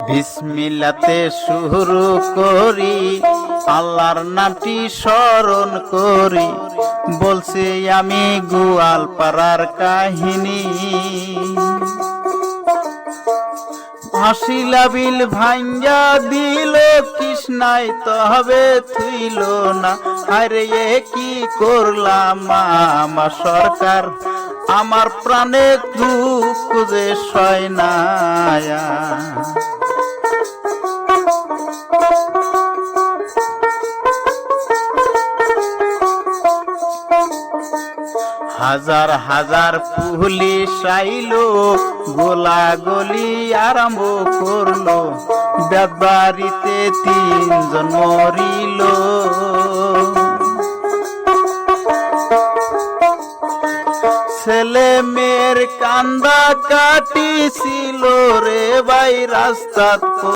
বিসমিল্লাতে শুরু করি, আল্লাহর নামটি স্মরণ করি। বলছি, আমি গোয়াল পাড়ার কাহিনী। হাসিলা বিল ভাঙ্গা দিল কৃষ্ণাই তবে থুইল না। আরে এ কি করলাম আমার সরকার? আমার প্রাণে দুঃখ যে সয় না হাজার হাজার পুলিশ আইলো গোলা গলি আরম্ভ করল। ব্যাপারিতে তিনজন মরিল। ছেলে মেয়ের কান্দা কাটিছিল রে ভাই রাস্তা